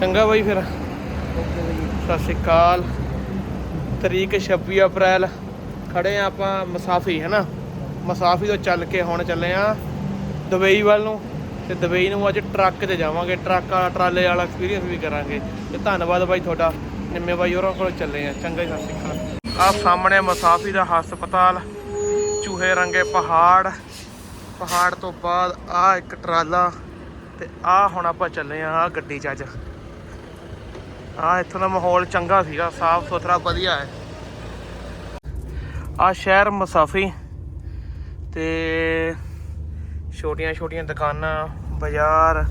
ਚੰਗਾ ਬਾਈ ਫਿਰ। ਸਤਿ ਸ਼੍ਰੀ ਅਕਾਲ। ਤਰੀਕ 26 ਅਪ੍ਰੈਲ। ਖੜੇ ਆ ਆਪਾਂ ਮਸਾਫੀ ਹੈ ਨਾ ਮਸਾਫੀ ਤੋਂ ਚੱਲ ਕੇ ਹੁਣ ਚੱਲੇ ਆ ਦੁਬਈ ਵੱਲ ਨੂੰ। ਤੇ ਦੁਬਈ ਨੂੰ ਅੱਜ ਟਰੱਕ ਤੇ ਜਾਵਾਂਗੇ। ਟਰੱਕ ਵਾਲਾ ਟਰਾਲੇ ਵਾਲਾ ਐਕਸਪੀਰੀਅੰਸ ਵੀ ਕਰਾਂਗੇ। ਤੇ ਧੰਨਵਾਦ ਬਾਈ ਤੁਹਾਡਾ। ਨਿੰਮੇ ਬਾਈ ਹੋਰਾਂ ਕੋਲ ਚੱਲੇ ਆ। ਚੰਗਾ ਜੀ, ਸਤਿ ਸ਼੍ਰੀ ਅਕਾਲ। ਆ ਸਾਹਮਣੇ ਮਸਾਫੀ ਦਾ ਹਸਪਤਾਲ। ਚੂਹੇ ਰੰਗੇ ਪਹਾੜ। ਪਹਾੜ ਤੋਂ ਬਾਅਦ ਆ ਇੱਕ ਟਰਾਲਾ। ਤੇ ਆ ਹੁਣ ਆਪਾਂ ਚੱਲੇ ਆ ਆ ਗੱਡੀ 'ਚ ਅੱਜ। ਆ ਇੱਥੋਂ ਦਾ ਮਾਹੌਲ ਚੰਗਾ ਸੀਗਾ, ਸਾਫ਼ ਸੁਥਰਾ, ਵਧੀਆ ਹੈ। ਆ ਸ਼ਹਿਰ ਮਸਾਫੀ ਤੇ ਛੋਟੀਆਂ ਛੋਟੀਆਂ ਦੁਕਾਨਾਂ, ਬਾਜ਼ਾਰ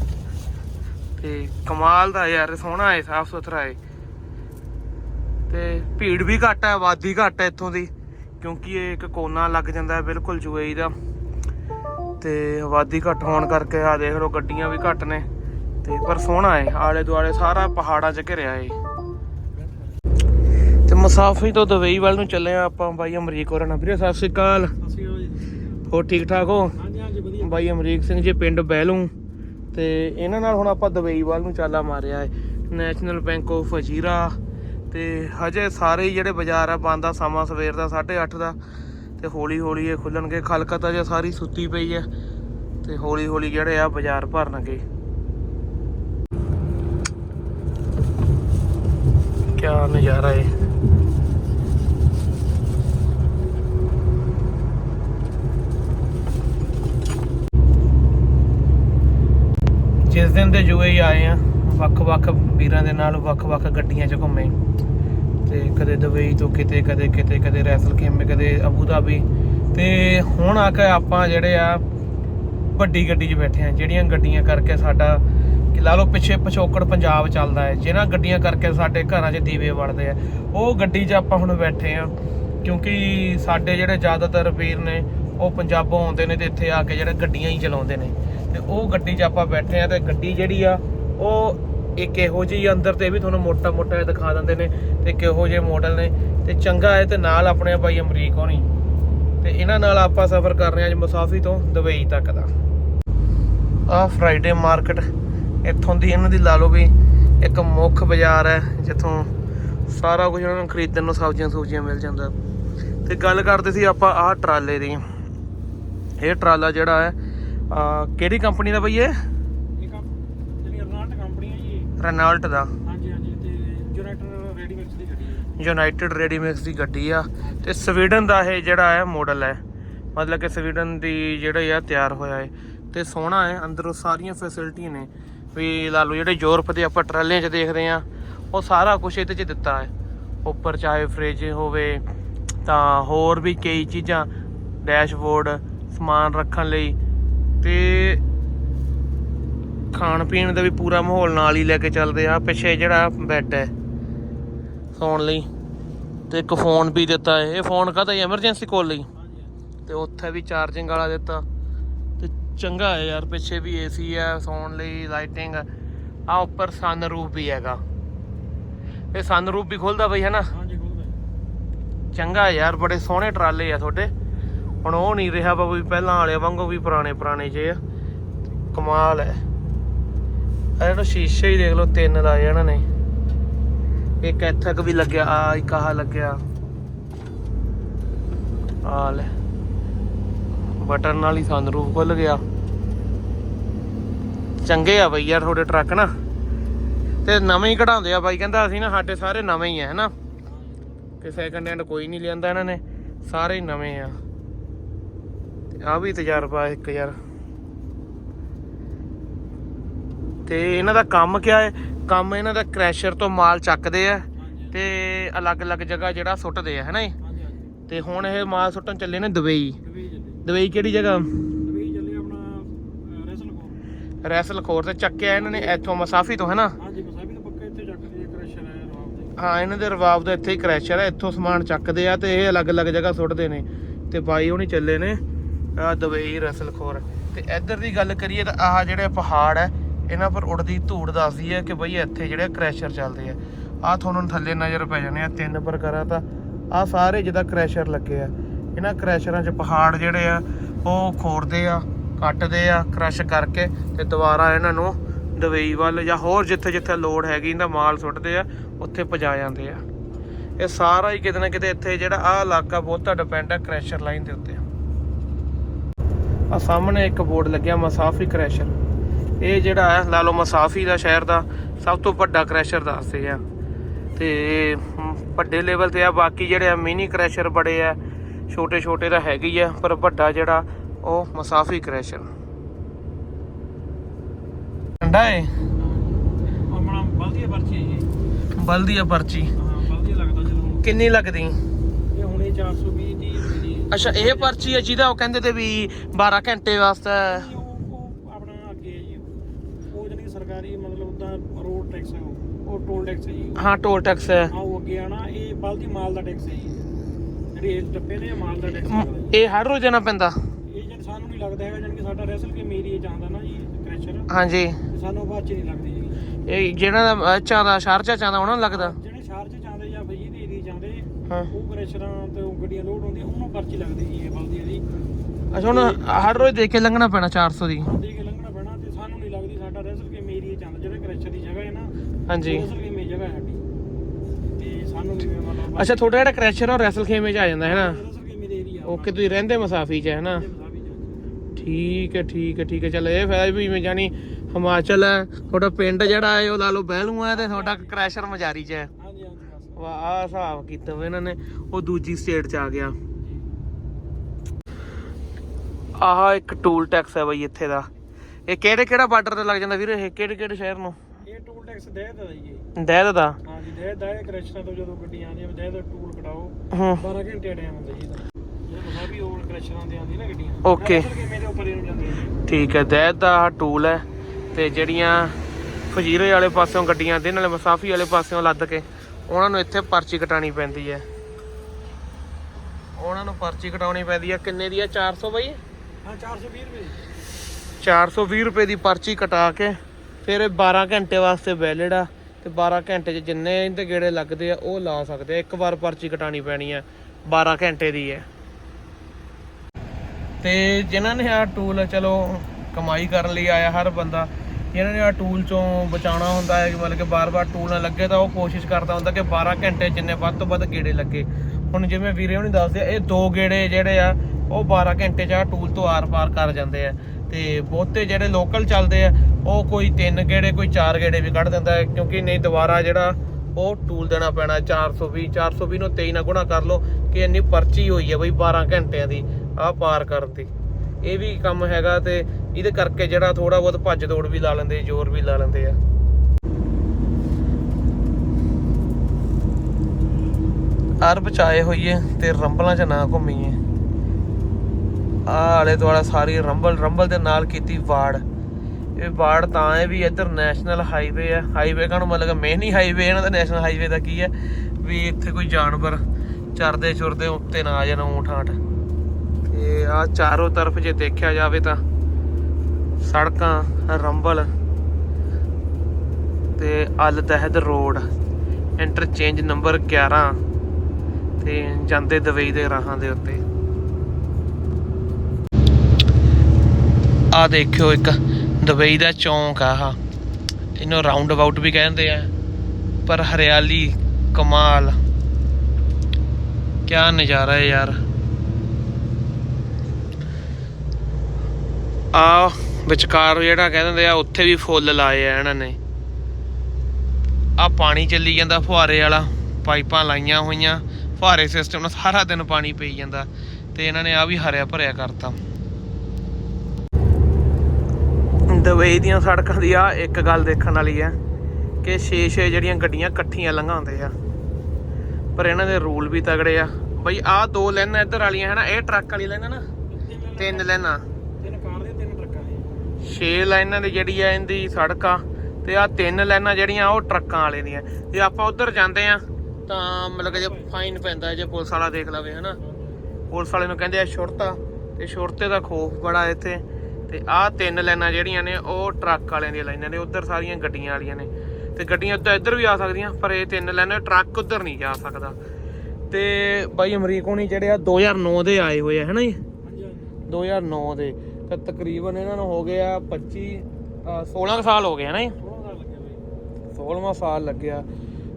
ਤੇ ਕਮਾਲ ਦਾ ਯਾਰ, ਸੋਹਣਾ ਹੈ, ਸਾਫ਼ ਸੁਥਰਾ ਹੈ। ਤੇ ਭੀੜ ਵੀ ਘੱਟ ਹੈ, ਆਬਾਦੀ ਘੱਟ ਹੈ ਇੱਥੋਂ ਦੀ, ਕਿਉਂਕਿ ਇਹ ਇੱਕ ਕੋਨਾ ਲੱਗ ਜਾਂਦਾ ਹੈ, ਬਿਲਕੁਲ ਜੁਏਈ ਦਾ। ਤੇ ਆਬਾਦੀ ਘੱਟ ਹੋਣ ਕਰਕੇ ਆ ਦੇਖ ਲਓ, ਗੱਡੀਆਂ ਵੀ ਘੱਟ ਨੇ। ਤੇ ਪਰ ਸੋਹਣਾ ਏ, ਆਲੇ ਦੁਆਲੇ ਸਾਰਾ ਪਹਾੜਾਂ 'ਚ ਘਿਰਿਆ ਏ। ਤੇ ਮੁਸਾਫਰੀ ਤੋਂ ਦੁਬਈ ਵੱਲ ਨੂੰ ਚੱਲੇ ਆ ਆਪਾਂ ਬਾਈ ਅਮਰੀਕ ਹੋਰਾਂ ਨਾਲ। ਵੀਰੇ, ਸਤਿ ਸ਼੍ਰੀ ਅਕਾਲ। ਹੋਰ ਠੀਕ ਠਾਕ ਹੋ? ਬਾਈ ਅਮਰੀਕ ਸਿੰਘ ਜੀ, ਪਿੰਡ ਬਹਿਲੂ ਤੇ ਇਹਨਾਂ ਨਾਲ ਹੁਣ ਆਪਾਂ ਦੁਬਈ ਵੱਲ ਨੂੰ ਚਾਲਾ ਮਾਰਿਆ ਹੈ ਨੈਸ਼ਨਲ ਬੈਂਕ ਆਫ ਫਜੀਰਾ ਤੇ ਹਜੇ ਸਾਰੇ ਜਿਹੜੇ ਬਾਜ਼ਾਰ ਆ, ਬੰਦ ਆ, ਸਮਾਂ ਸਵੇਰ ਦਾ 8:30 ਦਾ। ਤੇ ਹੌਲੀ ਹੌਲੀ ਇਹ ਖੁੱਲਣਗੇ। ਖਲਕਤ ਅਜੇ ਸਾਰੀ ਸੁੱਤੀ ਪਈ ਹੈ ਤੇ ਹੌਲੀ ਹੌਲੀ ਜਿਹੜੇ ਆ ਬਾਜ਼ਾਰ ਭਰਨਗੇ। ਕਿਆ ਨਜ਼ਾਰਾ ਹੈ ਜਿਸ ਦਿਨ ਦੇ ਜੂਏ ਹੀ ਆਏ ਆ ਵੱਖ-ਵੱਖ ਵੀਰਾਂ ਦੇ ਨਾਲ ਵੱਖ-ਵੱਖ ਗੱਡੀਆਂ 'ਚ ਘੁੰਮੇ। ਤੇ ਕਦੇ ਦੁਬਈ ਤੋਂ ਕਿਤੇ, ਕਦੇ ਕਿਤੇ, ਕਦੇ ਰੈਸਲ ਖੇਮੇ ਕਦੇ ਅਬੂ ਧਾਬੀ। ਤੇ ਹੁਣ ਆ ਕੇ ਆਪਾਂ ਜਿਹੜੇ ਆ ਵੱਡੀ ਗੱਡੀ 'ਚ ਬੈਠੇ ਆ, ਜਿਹੜੀਆਂ ਗੱਡੀਆਂ ਕਰਕੇ ਸਾਡਾ ਕਿ ਲਾ ਲਓ ਪਿੱਛੇ ਪਿਛੋਕੜ ਪੰਜਾਬ ਚੱਲਦਾ ਹੈ, ਜਿਹਨਾਂ ਗੱਡੀਆਂ ਕਰਕੇ ਸਾਡੇ ਘਰਾਂ 'ਚ ਦੀਵੇ ਵੜਦੇ ਆ, ਉਹ ਗੱਡੀ 'ਚ ਆਪਾਂ ਹੁਣ ਬੈਠੇ ਆ ਕਿਉਂਕਿ ਸਾਡੇ ਜਿਹੜੇ ਜ਼ਿਆਦਾਤਰ ਵੀਰ ਨੇ, ਉਹ ਪੰਜਾਬੋਂ ਆਉਂਦੇ ਨੇ ਤੇ ਇੱਥੇ ਆ ਕੇ ਜਿਹੜੇ ਗੱਡੀਆਂ ਹੀ ਚਲਾਉਂਦੇ ਨੇ, ਤੇ ਉਹ ਗੱਡੀ 'ਚ ਆਪਾਂ ਬੈਠੇ ਆ ਤੇ ਗੱਡੀ ਜਿਹੜੀ ਆ, ਉਹ ਇੱਕ ਇਹੋ ਜਿਹੀ ਅੰਦਰ ਤੇ ਵੀ ਤੁਹਾਨੂੰ ਮੋਟਾ ਮੋਟਾ ਦਿਖਾ ਦਿੰਦੇ ਨੇ, ਤੇ ਕਿਹੋ ਜਿਹੇ ਮਾਡਲ ਨੇ, ਤੇ ਚੰਗਾ ਹੈ ਤੇ ਨਾਲ ਆਪਣੇ ਭਾਈ ਅਮਰੀਕ ਹੋਣੀ, ਤੇ ਇਹਨਾਂ ਨਾਲ ਆਪਾਂ ਸਫ਼ਰ ਕਰ ਰਹੇ ਹਾਂ ਅੱਜ ਮੁਸਾਫੀ ਤੋਂ ਦੁਬਈ ਤੱਕ ਦਾ। ਆਹ ਫਰਾਈਡੇ ਮਾਰਕੀਟ ਇੱਥੋਂ ਦੀ ਇਹਨਾਂ ਦੀ ਲਾ ਲਓ ਵੀ ਇੱਕ ਮੁੱਖ ਬਾਜ਼ਾਰ ਹੈ ਜਿੱਥੋਂ ਸਾਰਾ ਕੁਝ ਇਹਨਾਂ ਨੂੰ ਖਰੀਦਣ ਨੂੰ ਸਬਜ਼ੀਆਂ ਸਬਜ਼ੀਆਂ ਮਿਲ ਜਾਂਦਾ। ਤੇ ਗੱਲ ਕਰਦੇ ਸੀ ਆਪਾਂ ਆਹ ਟਰਾਲੇ ਦੀ। ਇਹ ਟਰਾਲਾ ਜਿਹੜਾ ਹੈ ਆ ਕਿਹੜੀ ਕੰਪਨੀ ਦਾ ਬਈ ਇਹ? ਰਨਾਲਟ ਦਾ। ਹਾਂਜੀ ਹਾਂਜੀ ਤੇ ਜੁਨੈਟਰ ਰੈਡੀਮੇਡਸ ਦੀ ਗੱਡੀ ਹੈ। ਯੂਨਾਈਟਿਡ ਰੈਡੀਮਿਕਸ ਦੀ ਗੱਡੀ ਆ। ਤੇ ਸਵੀਡਨ ਦਾ ਇਹ ਜਿਹੜਾ ਹੈ ਮਾਡਲ ਹੈ। ਮਤਲਬ ਕਿ ਸਵੀਡਨ ਦੀ ਜਿਹੜਾ ਆ ਤਿਆਰ ਹੋਇਆ ਹੈ। ਤੇ ਸੋਹਣਾ ਹੈ ਅੰਦਰੋਂ ਸਾਰੀਆਂ ਫੈਸਿਲਿਟੀਆਂ ਨੇ। ਵੀ ਲਾ ਲਓ ਜਿਹੜੇ ਯੂਰਪ ਦੇ ਆਪਾਂ ਟਰਾਲਿਆਂ 'ਚ ਦੇਖਦੇ ਆ ਉਹ ਸਾਰਾ ਕੁਝ ਇਹਦੇ 'ਚ ਦਿੱਤਾ ਹੈ। ਉੱਪਰ ਚਾਹੇ ਫ੍ਰਿਜ ਹੋਵੇ ਤਾਂ ਹੋਰ ਵੀ ਕਈ ਚੀਜ਼ਾਂ ਡੈਸ਼ਬੋਰਡ ਸਮਾਨ ਰੱਖਣ ਲਈ ਤੇ ਖਾਣ ਪੀਣ ਦਾ ਵੀ ਪੂਰਾ ਮਾਹੌਲ ਨਾਲ ਹੀ ਲੈ ਕੇ ਚੱਲਦੇ ਆ। ਪਿੱਛੇ ਜਿਹੜਾ ਬੈੱਡ ਹੈ ਸੌਣ ਲਈ ਤੇ ਇੱਕ ਫੋਨ ਵੀ ਦਿੱਤਾ ਹੈ। ਇਹ ਫੋਨ ਕਾਹਦਾ ਐਮਰਜੈਂਸੀ ਕਾਲ ਲਈ। ਹਾਂਜੀ ਤੇ ਉੱਥੇ ਵੀ ਚਾਰਜਿੰਗ ਵਾਲਾ ਦਿੱਤਾ। ਚੰਗਾ ਹੈ ਯਾਰ ਪਿੱਛੇ ਵੀ ਏਸੀ ਹੈ ਸੌਣ ਲਈ ਲਾਈਟਿੰਗ ਆ। ਉੱਪਰ ਸਨ ਰੂਪ ਵੀ ਹੈਗਾ। ਇਹ ਸਨ ਰੂਪ ਵੀ ਖੁੱਲਦਾ ਬਈ ਹੈ ਨਾ ਹਾਂਜੀ ਖੁੱਲਦਾ ਚੰਗਾ ਯਾਰ ਬੜੇ ਸੋਹਣੇ ਟਰਾਲੇ ਆ ਤੁਹਾਡੇ। ਹੁਣ ਉਹ ਨਹੀਂ ਰਿਹਾ ਬਾਬੂ ਵੀ ਪਹਿਲਾਂ ਵਾਲੇ ਵਾਂਗੂ ਵੀ ਪੁਰਾਣੇ ਪੁਰਾਣੇ ਜੇ ਆ। ਕਮਾਲ ਹੈ। ਇਹ ਤਾਂ ਸ਼ੀਸ਼ੇ ਹੀ ਦੇਖ ਲਓ ਤਿੰਨ ਲਾਏ ਇਹਨਾਂ ਨੇ। ਇੱਕ ਇੱਥੇ ਕੁ ਵੀ ਲੱਗਿਆ ਆ ਇੱਕ ਆਹ ਲੱਗਿਆ। ਆ ਲੈ। ਬਟਨ ਨਾਲ ਹੀ ਸੰਰੂਫ ਖੁੱਲ ਗਿਆ। ਚੰਗੇ ਆ ਬਈ ਯਾਰ ਤੁਹਾਡੇ ਟਰੱਕ ਨਾ। ਤੇ ਨਵੇਂ ਹੀ ਕਢਾਉਂਦੇ ਆ ਬਾਈ ਕਹਿੰਦਾ ਅਸੀਂ ਨਾ ਸਾਡੇ ਸਾਰੇ ਨਵੇਂ ਹੀ ਆ ਹੈਨਾ। ਕਿ ਸੈਕੰਡ ਹੈਂਡ ਕੋਈ ਨਹੀਂ ਲਿਆਂਦਾ ਇਹਨਾਂ ਨੇ ਸਾਰੇ ਨਵੇਂ ਆ। ਤੇ ਆ ਵੀ ਤਜਰਬਾ ਇੱਕ ਯਾਰ। ਤੇ ਇਹਨਾਂ ਦਾ ਕੰਮ ਕੀ ਹੈ? ਕੰਮ ਇਹਨਾਂ ਦਾ ਕ੍ਰੈਸ਼ਰ ਤੋਂ ਮਾਲ ਚੱਕਦੇ ਆ ਤੇ ਅਲੱਗ-ਅਲੱਗ ਜਗ੍ਹਾ ਜਿਹੜਾ ਸੁੱਟਦੇ ਆ ਹੈਨਾ ਤੇ ਹੁਣ ਇਹ ਮਾਲ ਸੁੱਟਣ ਚੱਲੇ ਨੇ ਦੁਬਈ। ਦੁਬਈ ਕਿਹੜੀ ਜਗ੍ਹਾ? ਦੁਬਈ ਚੱਲੇ ਆਪਣਾ ਰੈਸਲ ਕੋਰ ਰੈਸਲ ਖੋਰ ਤੇ ਚੱਕਿਆ ਇਹਨਾਂ ਨੇ ਇੱਥੋਂ ਮਸਾਫੀ ਤੋਂ ਹੈਨਾ? ਹਾਂਜੀ ਮਸਾਬੀ ਤੋਂ ਪੱਕਾ ਇੱਥੇ ਚੱਕਦੇ ਆ ਕ੍ਰੈਸ਼ਰ ਹੈ ਰਵਾਬ ਦੇ। ਹਾਂ ਇਹਨਾਂ ਦੇ ਰਵਾਬ ਦਾ ਇੱਥੇ ਹੀ ਕ੍ਰੈਸ਼ਰ ਹੈ ਇੱਥੋਂ ਸਮਾਨ ਚੱਕਦੇ ਆ ਤੇ ਇਹ ਅਲੱਗ-ਅਲੱਗ ਜਗ੍ਹਾ ਸੁੱਟਦੇ ਨੇ। ਤੇ ਬਾਈ ਹੁਣੀ ਚੱਲੇ ਨੇ ਆ ਦੁਬਈ ਰਸਲ ਖੋਰ ਤੇ ਇੱਧਰ ਦੀ ਗੱਲ ਕਰੀਏ ਤਾਂ ਆਹ ਜਿਹੜੇ ਪਹਾੜ ਹੈ ਇਹਨਾਂ ਪਰ ਉੜਦੀ ਧੂੜ ਦੱਸਦੀ ਹੈ ਕਿ ਬਈ ਇੱਥੇ ਜਿਹੜੇ ਕ੍ਰੈਸ਼ਰ ਚੱਲਦੇ ਆ। ਆ ਤੁਹਾਨੂੰ ਥੱਲੇ ਨਜ਼ਰ ਪੈ ਜਾਣੇ ਆ ਤਿੰਨ ਪ੍ਰਕਾਰਾਂ ਤਾਂ ਆ ਸਾਰੇ ਜਿਹਦਾ ਕ੍ਰੈਸ਼ਰ ਲੱਗੇ ਆ। ਇਹਨਾਂ ਕ੍ਰੈਸ਼ਰਾਂ 'ਚ ਪਹਾੜ ਜਿਹੜੇ ਆ, ਉਹ ਖੋਰਦੇ ਆ, ਕੱਟਦੇ ਆ, ਕ੍ਰਸ਼ ਕਰਕੇ ਤੇ ਦੁਬਾਰਾ ਇਹਨਾਂ ਨੂੰ ਦੁਬਈ ਵੱਲ ਜਾਂ ਹੋਰ ਜਿੱਥੇ ਜਿੱਥੇ ਲੋੜ ਹੈਗੀ ਇਹਦਾ ਮਾਲ ਸੁੱਟਦੇ ਆ, ਉੱਥੇ ਪਜਾ ਜਾਂਦੇ ਆ। ਇਹ ਸਾਰਾ ਹੀ ਕਿਤੇ ਨਾ ਕਿਤੇ ਇੱਥੇ ਜਿਹੜਾ ਆਹ ਇਲਾਕਾ ਬਹੁਤਾ ਡਿਪੈਂਡ ਆ, ਕ੍ਰੈਸ਼ਰ ਲਾਈਨ ਦੇ ਉੱਤੇ। ਆ ਸਾਹਮਣੇ ਇੱਕ ਬੋਰਡ ਲੱਗਿਆ, ਮਸਾਫੀ ਕ੍ਰੈਸ਼ਰ। ਇਹ ਜਿਹੜਾ ਹੈ ਲਾ ਲਓ ਮਸਾਫੀ ਦਾ ਸ਼ਹਿਰ ਦਾ ਸਭ ਤੋਂ ਵੱਡਾ ਕ੍ਰੈਸ਼ਰ ਦੱਸਦੇ ਆ। ਤੇ ਵੱਡੇ ਲੈਵਲ ਤੇ ਆ, ਬਾਕੀ ਜਿਹੜੇ ਆ ਮਿਨੀ ਕ੍ਰੈਸ਼ਰ ਬੜੇ ਆ ਛੋਟੇ ਛੋਟੇ ਤਾਂ ਹੈਗੇ ਹੀ ਆ ਪਰ ਵੱਡਾ ਜਿਹੜਾ ਉਹ ਮਸਾਫੀ ਕ੍ਰੈਸ਼ਰ ਠੰਡਾ ਏ? ਆਪਣਾ ਬਲਦੀਆ ਪਰਚੀ ਹੈ ਜੀ ਬਲਦੀ ਆ ਪਰਚੀ। ਹਾਂ ਬਲਦੀਆ ਲੱਗਦਾ ਜਦੋਂ। ਕਿੰਨੀ ਲੱਗਦੀ? ਇਹ ਹੁਣੇ 420 ਦੀ। ਅੱਛਾ ਇਹ ਪਰਚੀ ਹੈ ਜਿਹਦਾ ਉਹ ਕਹਿੰਦੇ ਤੇ ਵੀ 12 ਘੰਟੇ ਵਾਸਤੇ। ਆਪਣਾ ਅੱਗੇ ਹੈ ਜੀ। ਉਹ ਜਾਨੀ ਕਿ ਸਰਕਾਰੀ ਮਤਲਬ ਉਦਾਂ ਰੋਡ ਟੈਕਸ ਹੈ ਉਹ। ਉਹ ਟੋਲ ਟੈਕਸ ਹੈ ਜੀ। ਹਾਂ ਟੋਲ ਟੈਕਸ ਹੈ ਹਾਂ ਉਹ ਅੱਗੇ ਆਣਾ ਇਹ ਬਲਦੀ ਮਾਲ ਦਾ ਟੈਕਸ ਹੈ ਜੀ। ਜਿਹੜੀ ਇਹ ਡੱਬੇ ਨੇ ਇਹ ਮਾਲ ਦਾ ਟੈਕਸ ਲੱਗਦਾ। ਜੀ ਇਹ ਹਰ ਰੋਜ਼ ਦੇਣਾ ਪੈਂਦਾ। ਇਹ ਜਨ ਸਾਨੂੰ ਨਹੀਂ ਲੱਗਦਾ ਹੈਗਾ ਜਾਨੀ ਕਿ ਸਾਡਾ ਰੈਸਲ ਕੇ ਮੇਰੀ ਜਾਂਦਾ ਨਾ ਜੀ ਕ੍ਰੈਸ਼ਰ ਹਾਂਜੀ। ਤੇ ਸਾਨੂੰ ਬਾਅਦ ਚ ਨਹੀਂ ਲੱਗਦੀ ਜੀ ਇਹ ਜਿਹੜਾ ਦਾ ਚਾਂਦਾ ਸ਼ਹਿਰ ਚ ਚਾਂਦਾ ਉਹਨਾਂ ਨੂੰ ਲੱਗਦਾ। ਜਿਹੜੇ ਸ਼ਹਿਰ ਚ ਜਾਂਦੇ ਜਾਂ ਬਈ ਦੇ ਜਾਂਦੇ ਹਾਂ। ਉਹ ਕ੍ਰੈਸ਼ਰਾਂ ਤੇ ਉਹ ਗੱਡੀਆਂ ਲੋਡ ਹੁੰਦੀਆਂ ਉਹਨੂੰ ਪਰਚੀ ਲੱਗਦੀ ਜੀ ਇਹ ਬਲਦੀ ਦੀ ਅੱਛਾ ਹੁਣ ਹਰ ਰੋਜ਼ ਦੇਖ ਕੇ ਲੰਘਣਾ ਪੈਣਾ 400 ਦੀ। ਦੇ ਕੇ ਲੰਘਣਾ ਪੈਣਾ ਤੇ ਸਾਨੂੰ ਨਹੀਂ ਲੱਗਦੀ ਸਾਡਾ ਰੈਸਲ ਕੇ ਮੇਰੀ ਜਾਂਦਾ ਜਿਹੜੇ ਕ੍ਰੈਸ਼ਰ ਦੀ ਜਗ੍ਹਾ ਹੈ ਨਾ ਹਾਂਜੀ। ਰੈਸਲ ਕੇ ਮੇਰੀ ਜਗ੍ਹਾ ਹੈ ਸਾਡੀ ਤੇ ਸਾਨੂੰ ਵੀ ਮਤਲਬ ਅੱਛਾ ਤੁਹਾਡਾ ਜਿਹੜਾ ਕ੍ਰੈਸ਼ਰ ਉਹ ਰੈਸਲ ਖੇਮੇ ਚ ਆ ਜਾਂਦਾ ਹੈ ਨਾ? ਰੈਸਲ ਕੇ ਮੇਰੇ ਏਰੀਆ ਓਕੇ ਤੁਸੀਂ ਰਹਿੰਦੇ ਮਸਾਫੀ ਚ ਹੈ ਨਾ? ਠੀਕ ਹੈ ਠੀਕ ਹੈ ਠੀਕ ਹੈ। ਚਲ ਇਹ ਫਾਇਦਾ ਵੀ ਮੈਂ ਜਾਣੀ ਹਿਮਾਚਲ ਹੈ ਤੁਹਾਡਾ ਪਿੰਡ ਜਿਹੜਾ ਹੈ ਉਹ ਲਾ ਲਓ ਬਹਿਲੂ ਹੈ ਤੇ ਤੁਹਾਡਾ ਕ੍ਰੈਸ਼ਰ ਮਜਾਰੀ ਚ ਹੈ। ਹਾਂਜੀ ਹਾਂਜੀ ਬਸ। ਵਾਹ ਆਹ ਹਿਸਾਬ ਕੀਤਾ ਵਾ ਇਹਨਾਂ ਨੇ ਉਹ ਦੂਜੀ ਸਟੇਟ ਚ ਆ ਗਿਆ। ਆਹ ਇੱਕ ਟੂਲ ਟੈਕਸ ਹੈ ਬਈ ਇੱਥੇ ਦਾ। ਇਹ ਕਿਹੜੇ ਕਿਹੜਾ ਬਾਰਡਰ ਤੇ ਲੱਗ ਜਾਂਦਾ ਵੀਰ? ਇਹ ਕਿਹੜੇ ਕਿਹੜੇ ਸ਼ਹਿਰ ਨੂੰ? ਟੈਕਸ ਦੇ ਦਾ ਜੀ। ਦਹਿਦ ਦਾ? ਹਾਂਜੀ ਦੇ ਦਾ ਇਹ ਕ੍ਰੈਸ਼ਰਾਂ ਤੋਂ ਜਦੋਂ ਗੱਡੀਆਂ ਆਉਂਦੀਆਂ ਦੇ ਦਾ ਟੂਲ ਕਟਾਓ ਹੂੰ। 12 ਘੰਟੇ ਟਾਈਮ ਹੁੰਦਾ ਜੀ ਇਹਦਾ। ਇਹ ਵੀ ਉਹ ਕ੍ਰੈਸ਼ਰਾਂ ਦੇ ਆਉਂਦੀ ਨਾ ਗੱਡੀਆਂ। Okay. ਮੇਰੇ ਉੱਪਰ ਇਹਨੂੰ ਜਾਂਦੇ ਜੀ ਠੀਕ ਹੈ ਦਹਿਦ ਦਾ ਆਹ ਟੂਲ ਹੈ ਤੇ ਜਿਹੜੀਆਂ ਫਜੀਰੇ ਵਾਲੇ ਪਾਸਿਓਂ ਗੱਡੀਆਂ ਦੇ ਨਾਲੇ ਮਸਾਫੀ ਵਾਲੇ ਪਾਸਿਓਂ ਲੱਦ ਕੇ ਉਹਨਾਂ ਨੂੰ ਇੱਥੇ ਪਰਚੀ ਕਟਾਣੀ ਪੈਂਦੀ ਹੈ। ਉਹਨਾਂ ਨੂੰ ਪਰਚੀ ਕਟਾਉਣੀ ਪੈਂਦੀ ਹੈ। ਕਿੰਨੇ ਦੀ ਹੈ? 400 ਬਈ? ਹਾਂ 420 ਰੁਪਏ 420 ਰੁਪਏ ਦੀ ਪਰਚੀ ਕਟਾ ਕੇ ਫਿਰ ਇਹ 12 ਘੰਟੇ ਵਾਸਤੇ ਵੈਲਿਡ ਆ ਤੇ 12 ਘੰਟੇ 'ਚ ਜਿੰਨੇ ਇਹਦੇ ਗੇੜੇ ਲੱਗਦੇ ਆ, ਉਹ ਲਾ ਸਕਦੇ ਆ। ਇੱਕ ਵਾਰ ਪਰਚੀ ਕਟਾਣੀ ਪੈਣੀ ਆ 12 ਘੰਟੇ ਦੀ ਹੈ ਤੇ ਜਿਨ੍ਹਾਂ ਨੇ ਆ ਟੂਲ ਚਲੋ, ਕਮਾਈ ਕਰਨ ਲਈ ਆਇਆ ਹਰ ਬੰਦਾ, ਜਿਨ੍ਹਾਂ ਨੇ ਆ ਟੂਲ ਚੋਂ ਬਚਾਉਣਾ ਹੁੰਦਾ ਹੈ, ਮਤਲਬ ਕਿ ਬਾਰ-ਬਾਰ ਟੂਲ ਨਾ ਲੱਗੇ ਤਾਂ ਉਹ ਕੋਸ਼ਿਸ਼ ਕਰਦਾ ਹੁੰਦਾ ਕਿ 12 ਘੰਟੇ ਜਿੰਨੇ ਵੱਧ ਤੋਂ ਵੱਧ ਗੇੜੇ ਲੱਗੇ। ਹੁਣ ਜਿਵੇਂ ਵੀਰੇ ਹੁਣੀ ਦੱਸਦੇ ਆ, ਇਹ ਦੋ ਗੇੜੇ ਜਿਹੜੇ ਆ, ਉਹ 12 ਘੰਟੇ 'ਚ ਆ ਟੂਲ ਤੋਂ ਆਰ-ਪਾਰ ਕਰ ਜਾਂਦੇ ਆ। ਤੇ ਬਹੁਤੇ ਜਿਹੜੇ ਲੋਕਲ ਚੱਲਦੇ ਆ, ਉਹ ਕੋਈ ਤਿੰਨ ਗੇੜੇ, ਕੋਈ ਚਾਰ ਗੇੜੇ ਵੀ ਕੱਢ ਦਿੰਦਾ ਕਿਉਂਕਿ ਨਹੀਂ ਦੁਬਾਰਾ ਜਿਹੜਾ ਉਹ ਟੂਲ ਦੇਣਾ ਪੈਣਾ 420 420 ਨੂੰ 23 ਨਾਲ ਗੁਣਾ ਕਰ ਲਓ, ਕਿ ਇੰਨੀ ਪਰਚੀ ਹੋਈ ਹੈ ਬਈ 12 ਘੰਟਿਆਂ ਦੀ ਆ ਪਾਰ ਕਰਨ ਦੀ। ਇਹ ਵੀ ਕੰਮ ਹੈਗਾ ਤੇ ਇਹਦੇ ਕਰਕੇ ਜਿਹੜਾ ਥੋੜਾ ਬਹੁਤ ਭੱਜ ਦੌੜ ਵੀ ਲਾ ਲੈਂਦੇ, ਜ਼ੋਰ ਵੀ ਲਾ ਲੈਂਦੇ ਆ। ਅਰਬ ਚ ਆਏ ਹੋਈਏ ਤੇ ਰੰਬਲਾਂ 'ਚ ਨਾ ਘੁੰਮੀਏ। ਆਲੇ ਦੁਆਲੇ ਸਾਰੀ ਰੰਬਲ ਰੰਬਲ ਦੇ ਨਾਲ ਕੀਤੀ ਵਾੜ। ਇਹ ਵਾੜ ਤਾਂ ਹੈ ਵੀ ਇੱਧਰ ਨੈਸ਼ਨਲ ਹਾਈਵੇ ਹੈ ਹਾਈਵੇ ਕਹਣ ਮਤਲਬ ਮੇਨ ਹੀ ਹਾਈਵੇ ਇਹਨਾਂ ਦਾ, ਨੈਸ਼ਨਲ ਹਾਈਵੇ ਦਾ ਕੀ ਹੈ ਵੀ ਇੱਥੇ ਕੋਈ ਜਾਨਵਰ ਚਰਦੇ ਚੁਰਦੇ ਉੱਤੇ ਨਾ ਆ ਜਾਣ, ਊਂਠ ਆਂਠ। ਤੇ ਆ ਚਾਰੋਂ ਤਰਫ ਜੇ ਦੇਖਿਆ ਜਾਵੇ ਤਾਂ ਸੜਕਾਂ, ਰੰਬਲ ਤੇ ਅਲ ਤਹਿਦ ਰੋਡ, ਇੰਟਰਚੇਂਜ ਨੰਬਰ 11 ਤੇ ਜਾਂਦੇ ਦਵਈ ਦੇ ਰਾਹਾਂ ਦੇ ਉੱਤੇ। ਆ ਦੇਖਿਓ ਇੱਕ ਦੁਬਈ ਦਾ ਚੌਂਕ ਆ ਆਹ। ਇਹਨੂੰ ਰਾਉਂਡ ਅਬਾਊਟ ਵੀ ਕਹਿੰਦੇ ਆ। ਪਰ ਹਰਿਆਲੀ, ਕਮਾਲ। ਕਿਆ ਨਜ਼ਾਰਾ ਹੈ ਯਾਰ। ਆ ਵਿਚਕਾਰ ਜਿਹੜਾ ਕਹਿ ਦਿੰਦੇ ਆ, ਉੱਥੇ ਵੀ ਫੁੱਲ ਲਾਏ ਆ ਇਹਨਾਂ ਨੇ। ਆ ਪਾਣੀ ਚੱਲੀ ਜਾਂਦਾ ਫੁਹਾਰੇ ਵਾਲਾ, ਪਾਈਪਾਂ ਲਾਈਆਂ ਹੋਈਆਂ। ਫੁਹਾਰੇ ਸਿਸਟਮ ਨਾਲ ਸਾਰਾ ਦਿਨ ਪਾਣੀ ਪਈ ਜਾਂਦਾ। ਤੇ ਇਹਨਾਂ ਨੇ ਆ ਵੀ ਹਰਿਆ ਭਰਿਆ ਕਰਤਾ। ਦੁਬਈ ਦੀਆਂ ਸੜਕਾਂ ਦੀ ਆ ਇੱਕ ਗੱਲ ਦੇਖਣ ਵਾਲੀ ਆ ਕਿ ਛੇ ਛੇ ਜਿਹੜੀਆਂ ਗੱਡੀਆਂ ਇਕੱਠੀਆਂ ਲੰਘਾਉਂਦੇ ਆ। ਪਰ ਇਹਨਾਂ ਦੇ ਰੂਲ ਵੀ ਤਗੜੇ ਆ। ਬਈ ਆਹ ਦੋ ਲਾਈਨਾਂ ਇੱਧਰ ਵਾਲੀਆਂ ਹੈ ਨਾ ਇਹ ਟਰੱਕ ਵਾਲੀ ਲਾਈਨਾਂ ਨਾ ਤਿੰਨ ਲਾਈਨਾਂ। ਤਿੰਨ ਕਾਰ ਦੇ ਤਿੰਨ ਟਰੱਕਾਂ ਦੇ ਛੇ ਲਾਈਨਾਂ ਦੀ ਜਿਹੜੀ ਆ ਇਹਦੀ ਸੜਕ ਆ ਤੇ ਆ ਤਿੰਨ ਲਾਈਨਾਂ ਜਿਹੜੀਆਂ ਉਹ ਟਰੱਕਾਂ ਵਾਲੇ ਦੀਆਂ। ਜੇ ਆਪਾਂ ਉਧਰ ਜਾਂਦੇ ਆ ਤਾਂ ਮਤਲਬ ਕਿ ਜੇ ਫਾਈਨ ਪੈਂਦਾ ਜੇ ਪੁਲਿਸ ਵਾਲਾ ਦੇਖ ਲਵੇ ਹਨਾ ਪੁਲਿਸ ਵਾਲੇ ਨੂੰ ਕਹਿੰਦੇ ਆ ਛੁਰਤਾ ਤੇ ਛੁਰਤੇ ਦਾ ਖੋਫ ਬੜਾ ਇੱਥੇ। ਤੇ ਆਹ ਤਿੰਨ ਲਾਈਨਾਂ ਜਿਹੜੀਆਂ ਨੇ, ਉਹ ਟਰੱਕ ਵਾਲਿਆਂ ਦੀਆਂ ਲਾਈਨਾਂ ਨੇ, ਉਧਰ ਸਾਰੀਆਂ ਗੱਡੀਆਂ ਵਾਲੀਆਂ ਨੇ। ਤੇ ਗੱਡੀਆਂ ਤਾਂ ਇੱਧਰ ਵੀ ਆ ਸਕਦੀਆਂ, ਪਰ ਇਹ ਤਿੰਨ ਲਾਈਨਾਂ ਟਰੱਕ ਉਧਰ ਨਹੀਂ ਜਾ ਸਕਦਾ। ਤੇ ਬਾਈ ਅਮਰੀਕ ਹੋਣੀ ਜਿਹੜੇ ਆ 2009 ਦੇ ਆਏ ਹੋਏ ਆ ਹਨਾ ਜੀ? ਹਾਂਜੀ ਹਾਂਜੀ 2009 ਦੇ। ਤਾਂ ਤਕਰੀਬਨ ਇਹਨਾਂ ਨੂੰ ਹੋ ਗਿਆ ਆ 25 16 ਸਾਲ ਹੋ ਗਏ ਨਾ ਜੀ? ਥੋੜਾ ਸਾਲ ਲੱਗਿਆ ਬਈ 16ਵਾਂ ਸਾਲ ਲੱਗਿਆ।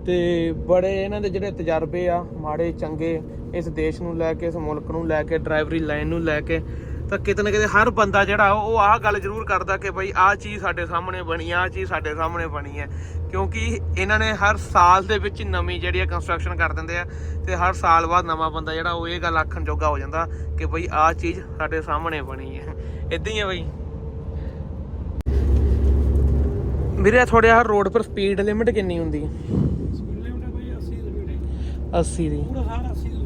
ਤੇ ਬੜੇ ਇਹਨਾਂ ਦੇ ਜਿਹੜੇ ਤਜਰਬੇ ਆ, ਮਾੜੇ ਚੰਗੇ, ਇਸ ਦੇਸ਼ ਨੂੰ ਲੈ ਕੇ, ਇਸ ਮੁਲਕ ਨੂੰ ਲੈ ਕੇ, ਡਰਾਈਵਰੀ ਲਾਈਨ ਨੂੰ ਲੈ ਕੇ ਤਾਂ ਕਿਤੇ ਨਾ ਕਿਤੇ ਹਰ ਬੰਦਾ ਜਿਹੜਾ ਉਹ ਆਹ ਗੱਲ ਜ਼ਰੂਰ ਕਰਦਾ ਕਿ ਬਈ ਆਹ ਚੀਜ਼ ਸਾਡੇ ਸਾਹਮਣੇ ਬਣੀ ਆ ਆਹ ਚੀਜ਼ ਸਾਡੇ ਸਾਹਮਣੇ ਬਣੀ ਹੈ। ਕਿਉਂਕਿ ਇਹਨਾਂ ਨੇ ਹਰ ਸਾਲ ਦੇ ਵਿੱਚ ਨਵੀਂ ਜਿਹੜੀ ਆ ਕੰਸਟਰਕਸ਼ਨ ਕਰ ਦਿੰਦੇ ਆ ਤੇ ਹਰ ਸਾਲ ਬਾਅਦ ਨਵਾਂ ਬੰਦਾ ਜਿਹੜਾ ਉਹ ਇਹ ਗੱਲ ਆਖਣ ਜੋਗਾ ਹੋ ਜਾਂਦਾ ਕਿ ਬਈ ਆਹ ਚੀਜ਼ ਸਾਡੇ ਸਾਹਮਣੇ ਬਣੀ ਹੈ। ਇਦਾਂ ਹੀ ਹੈ ਬਈ। ਵੀਰੇ ਥੋੜੇ ਆ ਰੋਡ ਪਰ ਸਪੀਡ ਲਿਮਿਟ ਕਿੰਨੀ ਹੁੰਦੀ? ਹੈ ਸਪੀਡ ਲਿਮਟ ਹੈ ਬਈ 80 ਸਪੀਡ ਹੈ 80 ਦੀ। ਪੂਰਾ ਸਾਰਾ 80 ਸਪੀਡ ਹੈ ਇੱਥੇ ਬਸ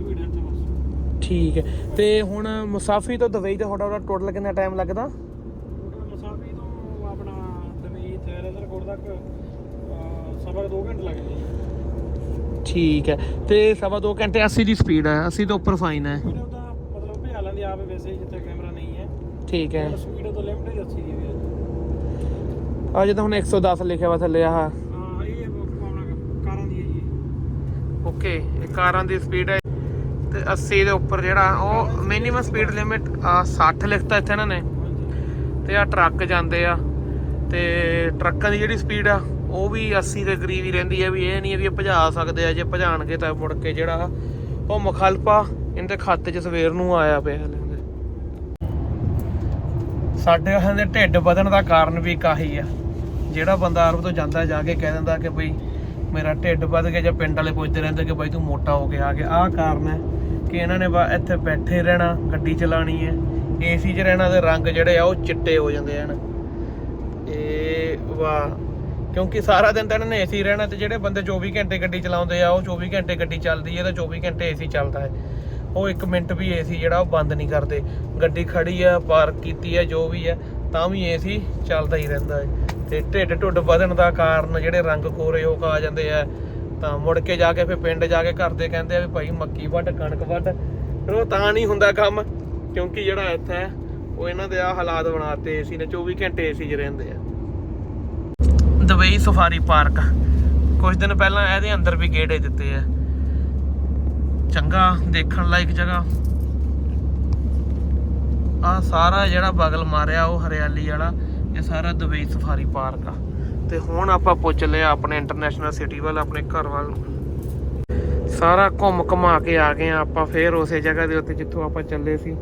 ਠੀਕ ਹੈ। ਤੇ ਹੁਣ ਮੁਸਾਫਰੀ ਤੋਂ ਦੁਬਈ ਤੇ ਤੁਹਾਡਾ ਟੋਟਲ ਕਿੰਨਾ ਟਾਈਮ ਲੱਗਦਾ? ਮਸਾਫੀ ਤੋਂ ਆਪਣਾ ਤਵੀ ਤੇ ਰੇਜ਼ਰਕੋਟ ਤੱਕ ਸਵਾ ਕੁ ਦੋ ਘੰਟੇ ਲੱਗਦੇ ਠੀਕ ਹੈ। ਤੇ ਸਵਾ ਦੋ ਘੰਟੇ 80 ਦੀ ਸਪੀਡ ਹੈ। 80 ਤੋਂ ਉੱਪਰ ਫਾਈਨ ਹੈ। ਉਹਦਾ ਮਤਲਬ ਭਜਾ ਲੈਂਦੀ ਆਪੇ ਵੈਸੇ ਹੀ ਜਿੱਥੇ ਕੈਮਰਾ ਨਹੀਂ ਹੈ। ਠੀਕ ਹੈ। ਸਪੀਡ ਤੋਂ ਲਿਮਟ ਹੀ 80 ਦੀ ਵੀਰੇ ਆ ਜਦੋਂ ਹੁਣ 110 ਲਿਖਿਆ ਵਾ ਥੱਲੇ ਆਹ। ਹਾਂ ਇਹ ਕਾਰਾਂ ਦੀ ਹੈ ਜੀ। ਓਕੇ ਇਹ ਕਾਰਾਂ ਦੀ ਸਪੀਡ ਹੈ। ਤੇ 80 ਦੇ ਉੱਪਰ ਜਿਹੜਾ ਉਹ ਮਿਨੀਮਮ ਸਪੀਡ ਲਿਮਿਟ ਆ 60 ਲਿਖਤਾ ਇੱਥੇ ਇਹਨਾਂ ਨੇ। ਹਾਂਜੀ ਤੇ ਆ ਟਰੱਕ ਜਾਂਦੇ ਆ। ਤੇ ਟਰੱਕਾਂ ਦੀ ਜਿਹੜੀ ਸਪੀਡ ਆ, ਉਹ ਵੀ 80 ਦੇ ਕਰੀਬ ਹੀ ਰਹਿੰਦੀ ਹੈ ਵੀ ਇਹ ਨਹੀਂ ਹੈ ਵੀ ਇਹ ਭਜਾ ਸਕਦੇ ਆ, ਜੇ ਭਜਾਣਗੇ ਤਾਂ ਮੁੜ ਕੇ ਜਿਹੜਾ ਉਹ ਮੁਖਾਲਫਾ ਇਹਦੇ ਖਾਤੇ 'ਚ ਸਵੇਰ ਨੂੰ ਆਇਆ ਪਿਆ ਹਲੇ ਸਾਡੇ ਉਹਨਾਂ ਦੇ ਢਿੱਡ ਵਧਣ ਦਾ ਕਾਰਨ ਵੀ ਕਾਹੀ ਆ। ਜਿਹੜਾ ਬੰਦਾ ਅਰਬ ਤੋਂ ਜਾਂਦਾ, ਜਾ ਕੇ ਕਹਿ ਦਿੰਦਾ ਕਿ ਬਈ ਮੇਰਾ ਢਿੱਡ ਵੱਧ ਗਿਆ ਜਾਂ ਪਿੰਡ ਵਾਲੇ ਪੁੱਛਦੇ ਰਹਿੰਦੇ ਕਿ ਬਈ ਤੂੰ ਮੋਟਾ ਹੋ ਕੇ ਆ ਗਿਆ। ਆਹ ਕਾਰਨ ਹੈ ਕਿ ਇਹਨਾਂ ਨੇ ਬਾ- ਇੱਥੇ ਬੈਠੇ ਰਹਿਣਾ, ਗੱਡੀ ਚਲਾਣੀ ਹੈ। ਏਸੀ 'ਚ ਰਹਿਣਾ ਦੇ ਰੰਗ ਜਿਹੜੇ ਆ ਉਹ ਚਿੱਟੇ ਹੋ ਜਾਂਦੇ ਹਨ ਇਹ ਵਾਹ, ਕਿਉਂਕਿ ਸਾਰਾ ਦਿਨ ਤਾਂ ਇਹਨਾਂ ਨੇ ਏਸੀ ਰਹਿਣਾ ਤੇ ਜਿਹੜੇ ਬੰਦੇ 24 ਘੰਟੇ ਗੱਡੀ ਚਲਾਉਂਦੇ ਆ, ਉਹ 24 ਘੰਟੇ ਗੱਡੀ ਚੱਲਦੀ ਹੈ ਤਾਂ 24 ਘੰਟੇ ਏਸੀ ਚੱਲਦਾ ਹੈ। ਉਹ 1 ਮਿੰਟ ਵੀ ਏਸੀ ਜਿਹੜਾ ਉਹ ਬੰਦ ਨਹੀਂ ਕਰਦੇ। ਗੱਡੀ ਖੜੀ ਆ, ਪਾਰਕ ਕੀਤੀ ਹੈ ਜੋ ਵੀ ਹੈ ਤਾਂ ਵੀ ਏਸੀ ਚੱਲਦਾ ਹੀ ਰਹਿੰਦਾ ਹੈ। ਤੇ ਢਿੱਡ ਢੁੱਡ ਵਧਣ ਦਾ ਕਾਰਨ ਜਿਹੜੇ ਰੰਗ ਕੋਰੇ ਹੋ ਆ ਜਾਂਦੇ ਆ। ਤਾਂ ਮੁੜ ਕੇ ਜਾ ਕੇ ਫਿਰ ਪਿੰਡ ਜਾ ਕੇ ਘਰ ਦੇ ਕਹਿੰਦੇ ਆ ਵੀ ਭਾਈ ਮੱਕੀ ਵੱਢ, ਕਣਕ ਵੱਢ। ਫਿਰ ਉਹ ਤਾਂ ਨਹੀਂ ਹੁੰਦਾ ਕੰਮ, ਕਿਉਂਕਿ ਜਿਹੜਾ ਇੱਥੇ ਹੈ, ਉਹ ਇਹਨਾਂ ਦੇ ਆ ਹਾਲਾਤ ਬਣਾਤੇ ਏਸੀ ਨੇ 24 ਘੰਟੇ ਏਸੀ 'ਚ ਰਹਿੰਦੇ ਆ। Dubai safari park. ਕੁਝ ਦਿਨ ਪਹਿਲਾਂ ਇਹਦੇ ਅੰਦਰ ਵੀ ਗੇੜੇ ਦਿੱਤੇ ਆ। ਚੰਗਾ ਦੇਖਣ ਲਾਇਕ ਜਗ੍ਹਾ। ਆ ਸਾਰਾ ਜਿਹੜਾ ਬਗਲ ਮਾਰਿਆ ਉਹ ਹਰਿਆਲੀ ਵਾਲਾ। ਇਹ ਸਾਰਾ ਦੁਬਈ ਸਫਾਰੀ ਪਾਰਕ ਆ। ਤੇ ਹੁਣ ਆਪਾਂ ਪੁੱਛ ਲਿਆ ਆਪਣੇ ਇੰਟਰਨੈਸ਼ਨਲ ਸਿਟੀ ਵੱਲ, ਆਪਣੇ ਘਰ ਵੱਲ ਸਾਰਾ ਘੁੰਮ ਘਮਾ ਕੇ ਆ ਗਏ ਆ ਆਪਾਂ, ਫੇਰ ਉਸੇ ਜਗ੍ਹਾ ਦੇ ਉੱਤੇ ਜਿੱਥੋਂ ਆਪਾਂ ਚੱਲੇ ਸੀ।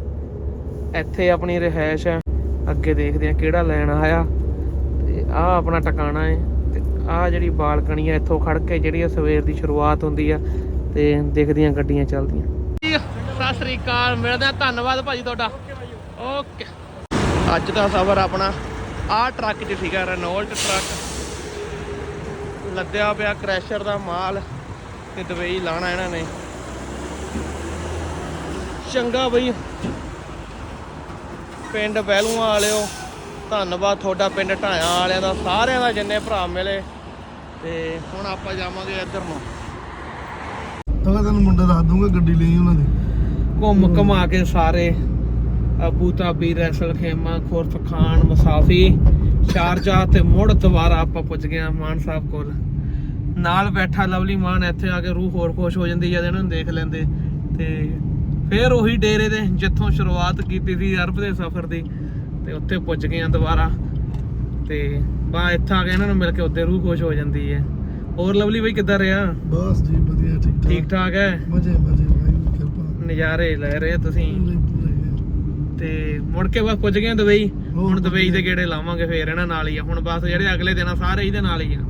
ਇੱਥੇ ਆਪਣੀ ਰਿਹਾਇਸ਼ ਹੈ। ਅੱਗੇ ਦੇਖਦੇ ਆ ਕਿਹੜਾ ਲੈਣ ਆਇਆ। ਤੇ ਆ ਆਪਣਾ ਟਿਕਾਣਾ ਹੈ। ਤੇ ਆ ਜਿਹੜੀ ਬਾਲਕਣੀ ਹੈ, ਇੱਥੋਂ ਖੜ ਕੇ ਜਿਹੜੀ ਆ ਸਵੇਰ ਦੀ ਸ਼ੁਰੂਆਤ ਹੁੰਦੀ ਆ, ਤੇ ਦਿਖਦੀਆਂ ਗੱਡੀਆਂ ਚੱਲਦੀਆਂ। ਸਤਿ ਸ੍ਰੀ ਅਕਾਲ, ਮਿਲਦੇ ਆ ਧੰਨਵਾਦ ਭਾਜੀ ਤੁਹਾਡਾ। ਓਕੇ। ਅੱਜ ਦਾ ਸਫ਼ਰ ਆਪਣਾ ਆਹ ਟਰੱਕ 'ਚ ਸੀਗਾ ਰੈਨੋਲਟ ਟਰੱਕ। ਲੱਦਿਆ ਪਿਆ ਕ੍ਰੈਸ਼ਰ ਦਾ ਮਾਲ ਤੇ ਦੁਬਈ ਲਾਣਾ ਇਹਨਾਂ ਨੇ। ਚੰਗਾ ਬਈ। ਪਿੰਡ ਬਹਿਲੂਆਂ ਵਾਲਿਓ ਧੰਨਵਾਦ ਤੁਹਾਡਾ ਪਿੰਡ ਢਾਇਆ ਵਾਲਿਆਂ ਦਾ ਸਾਰਿਆਂ ਦਾ ਜਿੰਨੇ ਭਰਾ ਮਿਲੇ। ਤੇ ਹੁਣ ਆਪਾਂ ਜਾਵਾਂਗੇ ਇੱਧਰ ਨੂੰ। ਤਾਂ ਮੈਂ ਤੈਨੂੰ ਮੁੰਡੇ ਦੱਸ ਦੂੰਗਾ ਗੱਡੀ ਲਈ ਉਹਨਾਂ ਦੀ। ਘੁੰਮ ਘਮਾ ਕੇ ਸਾਰੇ। Abu Dhabi Ras Al Khaimah Khorfakkan Masafi Sharjah ਤੇ ਮੁੜ ਦੁਬਾਰਾ ਆਪਾਂ ਪੁੱਜ ਗਏ ਹਾਂ ਮਾਨ ਸਾਹਿਬ ਕੋਲ। ਨਾਲ ਬੈਠਾ ਲਵਲੀ ਮਾਨ ਇੱਥੇ ਆ ਕੇ ਰੂਹ ਹੋਰ ਖੁਸ਼ ਹੋ ਜਾਂਦੀ ਜਦ ਇਹਨਾਂ ਨੂੰ ਦੇਖ ਲੈਂਦੇ। ਤੇ ਫੇਰ ਉਹੀ ਡੇਰੇ ਦੇ ਜਿੱਥੋਂ ਸ਼ੁਰੂਆਤ ਕੀਤੀ ਸੀ ਅਰਬ ਦੇ ਸਫ਼ਰ ਦੀ ਤੇ ਉੱਥੇ ਪੁੱਜ ਗਏ ਹਾਂ ਦੁਬਾਰਾ। ਤੇ ਬਾ ਇੱਥੇ ਆ ਕੇ ਇਹਨਾਂ ਨੂੰ ਮਿਲ ਕੇ ਉੱਤੇ ਰੂਹ ਖੁਸ਼ ਹੋ ਜਾਂਦੀ ਹੈ। ਹੋਰ ਲਵਲੀ ਬਈ ਕਿੱਦਾਂ ਰਿਹਾ? ਬਸ ਜੀ ਵਧੀਆ ਠੀਕ ਠਾਕ ਠੀਕ ਠਾਕ ਹੈ? ਮਜ਼ੇ ਮਜ਼ੇ ਭਾਈ ਕਿਰਪਾ। ਨਜ਼ਾਰੇ ਲੈ ਰਹੇ ਤੁਸੀਂ? ਤੇ ਮੁੜ ਕੇ ਬਸ ਪੁੱਜ ਗਏ ਦੁਬਈ ਹੁਣ ਦੁਬਈ। ਦੇ ਗੇੜੇ ਲਾਵਾਂਗੇ ਫੇਰ ਇਹਨਾਂ ਨਾਲ ਹੀ ਆ ਹੁਣ ਬਸ ਜਿਹੜੇ ਅਗਲੇ ਦਿਨ ਆ ਸਾਰੇ ਇਹਦੇ ਨਾਲ ਹੀ ਆ